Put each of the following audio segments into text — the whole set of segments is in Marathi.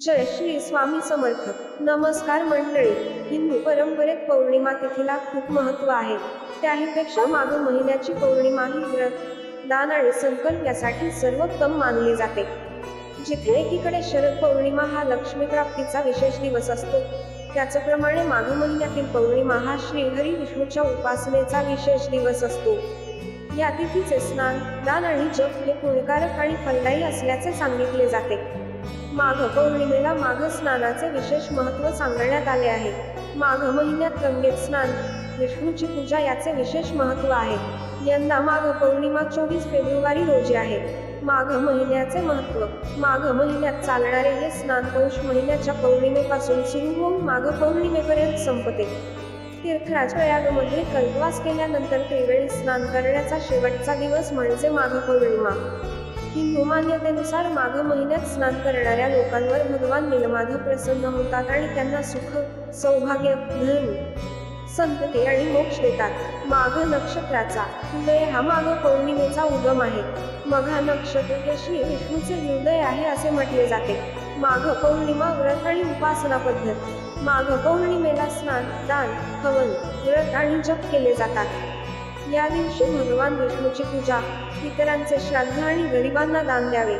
जय श्री स्वामी समर्थ. नमस्कार मंडळी. हिंदू परंपरेत पौर्णिमा तिथीला खूप महत्त्व आहे. त्याहीपेक्षा माघ महिन्याची पौर्णिमा ही व्रत दान आणि संकल्प यासाठी सर्वोत्तम मानली जाते. जिथे एकीकडे शरद पौर्णिमा हा लक्ष्मी प्राप्तीचा विशेष दिवस असतो. त्याचप्रमाणे माघ महिन्यातील पौर्णिमा हा श्रीहरी विष्णूच्या उपासनेचा विशेष दिवस असतो. या तिथीचे स्नान दान आणि जप हे गुणकारक आणि फलदायी असल्याचे सांगितले जाते. माघ पौर्णिमेला माघ स्नानाचे विशेष महत्त्व सांगण्यात आले आहे. माघ महिन्यात गंगेत स्नान विष्णूची पूजा याचे विशेष महत्त्व आहे. यंदा माघ पौर्णिमा चोवीस फेब्रुवारी रोजी आहे. माघ महिन्याचे महत्त्व माघ महिन्यात चालणारे हे स्नान पौष महिन्याच्या पौर्णिमेपासून सुरू होऊन माघ पौर्णिमेपर्यंत संपते. तीर्थराज प्रयागमध्ये कल्पवास केल्यानंतर त्रिवेळी स्नान करण्याचा शेवटचा दिवस म्हणजे माघ पौर्णिमा. हिंदू मान्यतेनुसार माघ महिन्यात स्नान करणाऱ्या लोकांवर भगवान नीलमाधव प्रसन्न होतात आणि त्यांना सुख सौभाग्य धन संतती आणि मोक्ष देतात. माघ नक्षत्राचा उदय हा माघ पौर्णिमेचा उगम आहे. मघा नक्षत्र हे श्री विष्णूचे हृदय आहे असे म्हटले जाते. माघ पौर्णिमा व्रत आणि उपासना पद्धत. माघ पौर्णिमेला स्नान दान हवन व्रत आणि जप केले जातात. या दिवशी भगवान विष्णूची पूजा. इतरांचे श्राद्ध आणि गरिबांना दान द्यावे.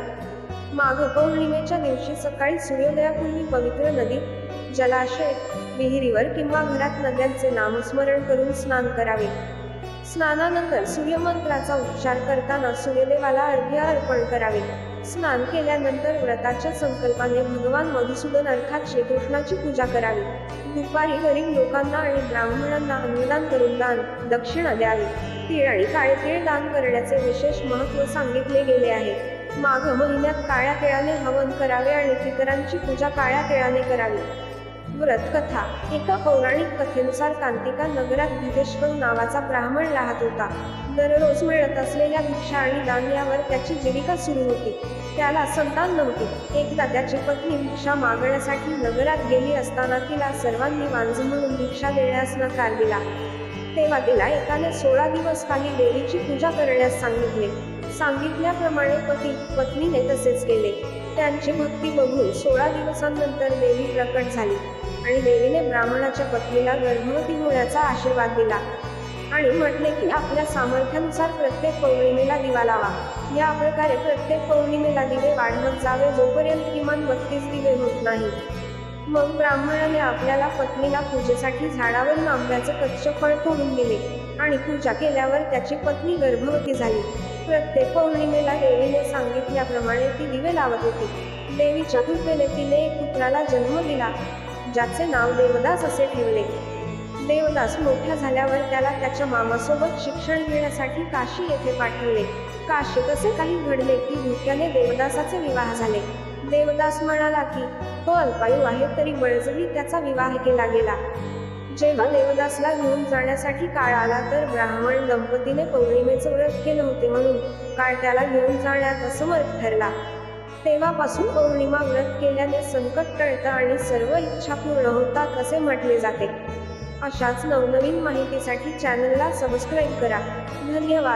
माघ पौर्णिमेच्या दिवशी सकाळी सूर्योदयापूर्वी पवित्र नदी जलाशय विहिरीवर किंवा घरात नद्यांचे नामस्मरण करून स्नान करावे. स्नानानंतर सूर्यमंत्राचा उच्चार करताना सूर्यदेवाला अर्घ्य अर्पण करावे. स्नान केल्यानंतर व्रताच्या संकल्पाने भगवान मधुसूदन अर्थात श्रीकृष्णाची पूजा करावी. दुपारी गरीब लोकांना आणि ब्राह्मणांना अन्नदान करून दान दक्षिणा द्यावी. तीळ आणि काळे तीळ दान करण्याचे विशेष महत्त्व सांगितले गेले आहे. माघ महिन्यात काळ्या तिळाने हवन करावे आणि पितरांची पूजा काळ्या तिळाने करावी. व्रतकथा. एका पौराणिक कथेनुसार कांतिका नगरात भिदेश्वर नावाचा ब्राह्मण राहत होता. दररोज मिळत असलेल्या भिक्षा आणि दान यावर त्याची जीविका सुरू होती. त्याला संतान नव्हते. एकदा त्याची पत्नी भिक्षा मागण्यासाठी नगरात गेली असताना तिला सर्वांनी वांझ म्हणून भिक्षा देण्यास नकार दिला. तेव्हा तिला एकाने सोळा दिवस काही देवीची पूजा करण्यास सांगितले. सांगितल्याप्रमाणे पती पत्नीने तसेच केले. त्यांची भक्ती बघून सोळा दिवसांनंतर देवी प्रकट झाली. आणि देवीने ब्राह्मणाच्या पत्नीला गर्भवती होण्याचा आशीर्वाद दिला. आणि म्हटले की आपल्या सामर्थ्यानुसार प्रत्येक पौर्णिमेला दिवा लावा. या प्रकारे प्रत्येक पौर्णिमेला दिवे वाढवत जावे जोपर्यंत किमान बत्तीस दिवे होत नाही. मग ब्राह्मणाने आपल्याला पत्नीला पूजेसाठी झाडावर आंब्याचे कच्च फळ तोडून दिले आणि पूजा केल्यावर त्याची पत्नी गर्भवती झाली. प्रत्येक पौर्णिमेला देवीने सांगितल्याप्रमाणे ती दिवे लावत होती. देवीच्या कृपेने तिने एक पुत्राला जन्म दिला. ज्याचे नाव देवदास असे ठेवले. देवदास मोठ्या झाल्यावर त्याला त्याच्या मामासोबत शिक्षण घेण्यासाठी काशी येथे पाठवले. काशीत असे काही घडले की भुक्याने देवदासाचे विवाह झाले. देवदास म्हणाला की तो अल्पायू आहे तरी बळजबरी त्याचा विवाह केला गेला. जेव्हा देवदासला घेऊन जाण्यासाठी काळ आला तर ब्राह्मण दंपतीने पौर्णिमेचं व्रत केलं होते म्हणून काळ त्याला घेऊन जाण्यात असमर्थ ठरला. तेव्हापासून पौर्णिमा व्रत केल्याने संकट टळतं आणि सर्व इच्छा पूर्ण होतात असे म्हटले जाते. अशाच नवनवीन माहितीसाठी चॅनलला सबस्क्राईब करा. धन्यवाद.